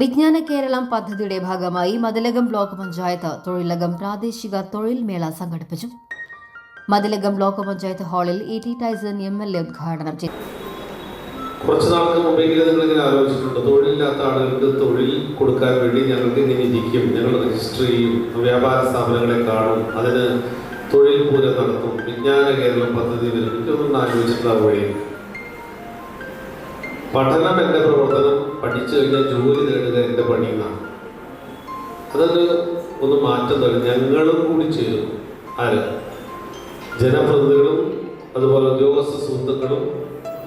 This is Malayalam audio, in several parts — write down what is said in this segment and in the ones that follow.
വിജ്ഞാന കേരളം പദ്ധതിയുടെ ഭാഗമായി മതിലകം ബ്ലോക്ക് പഞ്ചായത്ത് തൊഴിലകം പ്രാദേശിക തൊഴിൽ മേള സംഘടിപ്പിച്ചു. മതിലകം ബ്ലോക്ക് പഞ്ചായത്ത് ഹാളിൽ E T Taison M L A ഉദ്ഘാടനം ചെയ്തു. കുറച്ച് നാൾക്ക് മുമ്പെങ്കിലും നിങ്ങളിങ്ങനെ ആലോചിച്ചിട്ടുണ്ട്. തൊഴിലില്ലാത്ത ആളുകൾക്ക് തൊഴിൽ കൊടുക്കാൻ വേണ്ടി ഞങ്ങൾക്ക് ഇങ്ങനെ ഇരിക്കും. ഞങ്ങൾ രജിസ്റ്റർ ചെയ്യും. വ്യാപാര സ്ഥാപനങ്ങളെ കാണും. അതിന് തൊഴിൽ പൂരം നടത്തും. വിജ്ഞാന കേരളം പദ്ധതി വരും. ഇതൊന്നും വഴി പഠനം എന്റെ പ്രവർത്തനം പഠിച്ചു കഴിഞ്ഞാൽ ജോലി നേടുക എന്റെ പണി എന്നാണ്. ഒന്ന് മാറ്റം തരും. ഞങ്ങളും കൂടി ചേരും. ആര്? ജനപ്രതിനിധികളും അതുപോലെ ഉദ്യോഗസ്ഥ സുഹൃത്തുക്കളും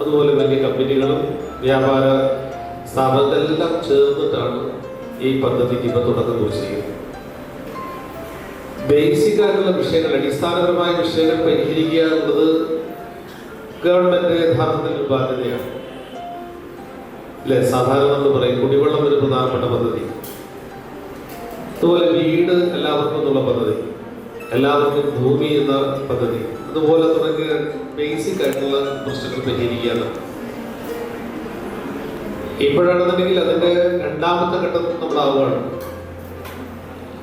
അതുപോലെ വലിയ കമ്പനികളും വ്യാപാര സ്ഥാപനങ്ങളെല്ലാം ചേർന്നിട്ടാണ് ഈ പദ്ധതിക്ക് ഇപ്പൊ തുടക്കം കുറിച്ചിരിക്കുന്നത്. ബേസിക് ആയിട്ടുള്ള വിഷയങ്ങൾ അടിസ്ഥാനപരമായ വിഷയങ്ങൾ പരിഹരിക്കുക എന്നുള്ളത് ഗവൺമെന്റ് യഥാർത്ഥത്തിൽ ബാധ്യതയാണ്. അല്ലെ സാധാരണ നമ്മൾ പറയും കുടിവെള്ളം ഒരു പ്രധാനപ്പെട്ട പദ്ധതി. അതുപോലെ വീട് എല്ലാവർക്കും എന്നുള്ള പദ്ധതി. എല്ലാവർക്കും ഭൂമി എന്ന പദ്ധതി. അതുപോലെ തുടങ്ങിയ ബേസിക് ആയിട്ടുള്ള പ്രശ്നങ്ങൾ പരിഹരിക്കുകയാണ് ഇപ്പോഴാണെന്നുണ്ടെങ്കിൽ അതിന്റെ രണ്ടാമത്തെ ഘട്ടം നമ്മളാവുകയാണ്.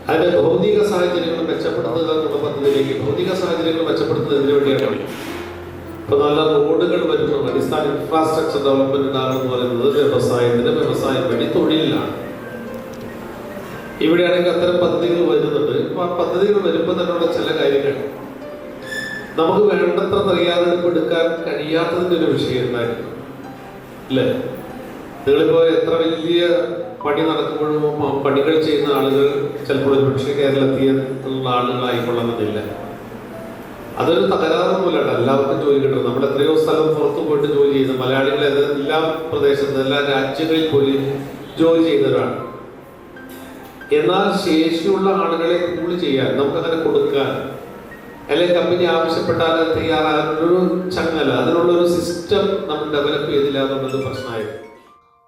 അതിന്റെ ഭൗതിക സാഹചര്യങ്ങൾ മെച്ചപ്പെടുത്തുക എന്നുള്ള പദ്ധതിയിലേക്ക് ഭൗതിക സാഹചര്യങ്ങൾ അടിസ്ഥാന ഇൻഫ്രാസ്ട്രക്ചർ ഡെവലപ്മെന്റ് ഉണ്ടാകുക എന്ന് പറയുന്നത് വ്യവസായത്തിന് വ്യവസായം വേണ്ടി തൊഴിലിലാണ്. ഇവിടെയാണെങ്കിൽ അത്തരം പദ്ധതികൾ വരുന്നുണ്ട്. ആ പദ്ധതികൾ വരുമ്പോൾ തന്നെയുള്ള ചില കാര്യങ്ങൾ. നമുക്ക് വേണ്ടത്ര തയ്യാറെടുപ്പ് എടുക്കാൻ കഴിയാത്തതിന്റെ ഒരു വിഷയം ഉണ്ടായിരുന്നു അല്ലേ? നിങ്ങളിപ്പോ എത്ര വലിയ പണി നടക്കുമ്പോഴും പണികൾ ചെയ്യുന്ന ആളുകൾ ചിലപ്പോൾ ഒരു പക്ഷേ കേരളത്തിലുള്ള ആളുകളായിക്കൊള്ളണമെന്നില്ല അതൊരു തകരാറൊന്നുമില്ല എല്ലാവർക്കും ജോലി കിട്ടണം നമ്മൾ എത്രയോ സ്ഥലം പോയിട്ട് ജോലി ചെയ്യുന്ന മലയാളികൾ എല്ലാ പ്രദേശത്ത് എല്ലാ രാജ്യങ്ങളിൽ പോയി ജോലി ചെയ്തവരാണ് എന്നാൽ ശേഷിയുള്ള ആളുകളെ കൂൾ ചെയ്യാൻ നമുക്കങ്ങനെ കൊടുക്കാൻ അല്ലെങ്കിൽ കമ്പനി ആവശ്യപ്പെട്ടാൽ അത് തയ്യാറാകാനൊരു ചങ്ങല അതിനുള്ള ഒരു സിസ്റ്റം നമ്മൾ ഡെവലപ്പ് ചെയ്തില്ല എന്നുള്ളത് പ്രശ്നമായിരുന്നു.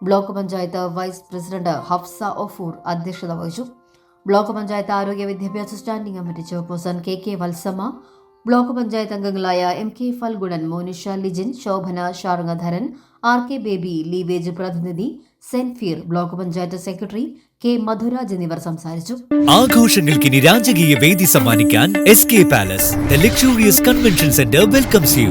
Block panchayat vice president Hafsa Ofoor അധ്യക്ഷത വഹിച്ചു. ബ്ലോക്ക് പഞ്ചായത്ത് ആരോഗ്യ വിദ്യാഭ്യാസ standing committee chairperson K K Valsamma block panchayat അംഗങ്ങളായ M K Phalgunan Monisha Lijin Shobhana Sharngadharan R K Baby ലീവേജ് പ്രതിനിധി സെൻഫിയർ block panchayat secretary K Madhuraj എന്നിവർ സംസാരിച്ചു. ആഘോഷങ്ങൾക്കിനി രാജകീയ വേദി സമ്മാനിക്കാൻ S K palace luxurious convention centre welcomes you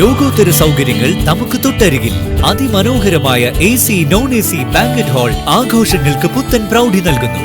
ലോകോത്തര സൗകര്യങ്ങൾ നമുക്ക് തൊട്ടരികിൽ. അതിമനോഹരമായ A C non A C banquet hall ആഘോഷങ്ങൾക്ക് പുത്തൻ പ്രൗഢി നൽകുന്നു.